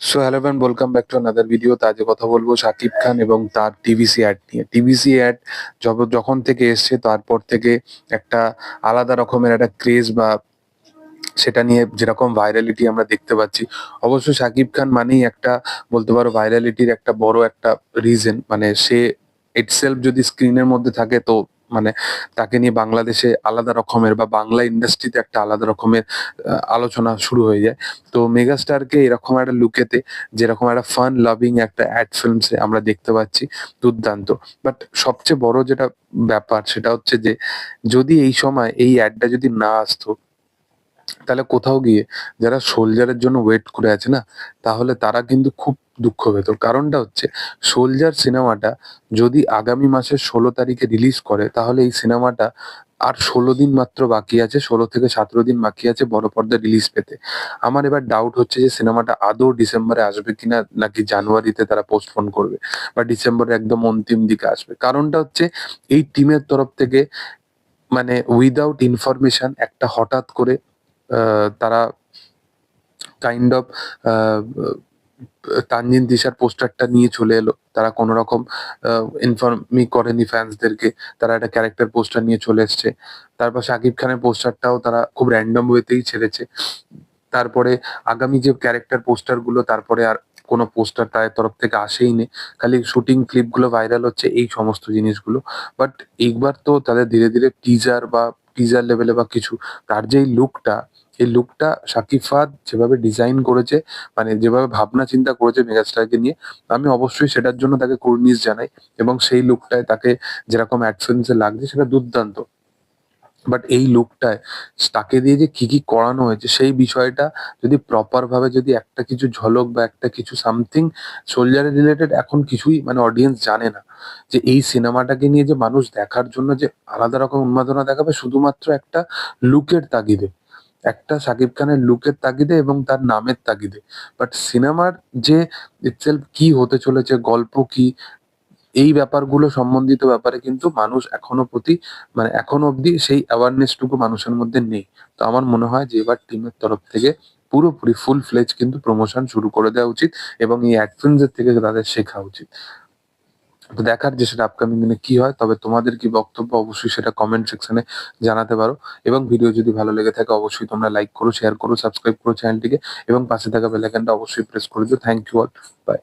So hello friend welcome back to another video আজকে কথা বলব শাকিব খান এবং তার টিভিসি অ্যাড নিয়ে। টিভিসি অ্যাড যখন থেকে এসছে, তারপর থেকে একটা আলাদা রকমের একটা ক্রেজ বা সেটা নিয়ে যেরকম ভাইরালিটি আমরা দেখতে পাচ্ছি। অবশ্য শাকিব খান মানেই একটা বলতে পারো ভাইরালিটির একটা বড় একটা রিজন মানে সে ইটসেলফ যদি স্ক্রিনের মধ্যে থাকে, তো মানে তাকে নিয়ে বাংলাদেশে আলাদা রকমের বা বাংলা ইন্ডাস্ট্রিতে একটা আলাদা রকমের আলোচনা শুরু হয়ে যায়। তো মেগাস্টারকে এরকম একটা লুকেতে যেরকম একটা ফান লাভিং একটা অ্যাড ফিল্মসে আমরা দেখতে পাচ্ছি, দুর্দান্ত। বাট সবচেয়ে বড় যেটা ব্যাপার সেটা হচ্ছে যে, যদি এই সময় এই অ্যাডটা যদি না আসতো তাহলে কোথাও গিয়ে যারা সোলজারের জন্য ওয়েট করে আছে না, তাহলে তারা কিন্তু খুব দুঃখ পেত। কারণটা হচ্ছে সোলজার সিনেমাটা যদি আগামী মাসের ষোলো তারিখে রিলিজ করে, তাহলে এই সিনেমাটা আর ষোলো দিন মাত্র বাকি আছে, ষোলো থেকে সতেরো দিন বাকি আছে বড় পর্দায় রিলিজ পেতে। আমার এবার ডাউট হচ্ছে যে সিনেমাটা আদৌ ডিসেম্বরে আসবে কিনা, নাকি জানুয়ারিতে তারা পোস্টপোন করবে, বা ডিসেম্বরের একদম অন্তিম দিকে আসবে। কারণটা হচ্ছে, এই টিমের তরফ থেকে মানে উইদাউট ইনফরমেশন একটা হঠাৎ করে তারা কাইন্ড অফ তানজিন দিশার পোস্টারটা নিয়ে চলে এলো। তারা কোনো রকম ইনফর্মই করেনি ফ্যান্সদেরকে তারা একটা ক্যারেক্টার পোস্টার নিয়ে চলে এসছে। তারপর শাকিব খানের পোস্টারটাও তারা খুব র্যান্ডম ওয়েতেই ছেড়েছে। তারপরে আগামী যে ক্যারেক্টার পোস্টারগুলো তারপরে আর কোনো পোস্টার তাদের তরফ থেকে আসেই নে। খালি শুটিং ক্লিপগুলো ভাইরাল হচ্ছে এই সমস্ত জিনিসগুলো। বাট এইবার তো তাদের ধীরে ধীরে টিজার বা টিজার লেভেলে বা কিছু, তার যেই লুকটা এই লুকটা সাকিব ফাদ যেভাবে ডিজাইন করেছে মানে যেভাবে ভাবনা চিন্তা করেছে মেগাস্টারকে নিয়ে, আমি অবশ্যই সেটার জন্য তাকে কুর্নিস জানাই এবং সেই লুকটায় তাকে যেরকম অ্যাডসেন্সে লাগছে সেটা দুর্দান্ত। বাট এই লুকটায় তাকে দিয়ে যে কি কি করানো হয়েছে, সেই বিষয়টা যদি প্রপার ভাবে যদি একটা কিছু ঝলক বা একটা কিছু সামথিং সোলজারের রিলেটেড এখন কিছুই মানে অডিয়েন্স জানে না, যে এই সিনেমাটাকে নিয়ে যে মানুষ দেখার জন্য যে আলাদা রকম উন্মাদনা দেখাবে শুধুমাত্র একটা লুকের তাগিদে, একটা শাকিব খানের লুকের তাগিদে এবং তার নামের তাগিদে। বাট সিনেমার যে ইটসেলফ কি হতে চলেছে, গল্প কি এই ব্যাপারগুলো সম্বন্ধিত ব্যাপারে কিন্তু মানুষ এখনও প্রতি মানে এখনও অবধি সেই অ্যাওয়ারনেসটুকু মানুষের মধ্যে নেই। তো আমার মনে হয় যে এবার টিমের তরফ থেকে পুরোপুরি ফুল ফ্লেজ কিন্তু প্রমোশন শুরু করে দেওয়া উচিত এবং এই অ্যাডফিনসের থেকে তাদের শেখা উচিত। তো দেখার যে সেটা আপকামিং দিনে কি হয়, তবে তোমাদের কি বক্তব্য অবশ্যই সেটা কমেন্ট সেকশনে জানাতে পারো। এবং ভিডিও যদি ভালো লেগে থাকে, অবশ্যই তোমরা লাইক করো শেয়ার করো সাবস্ক্রাইব করো চ্যানেলটিকে এবং পাশে থাকা বেল আইকনটা অবশ্যই প্রেস করে দিও। Thank you all by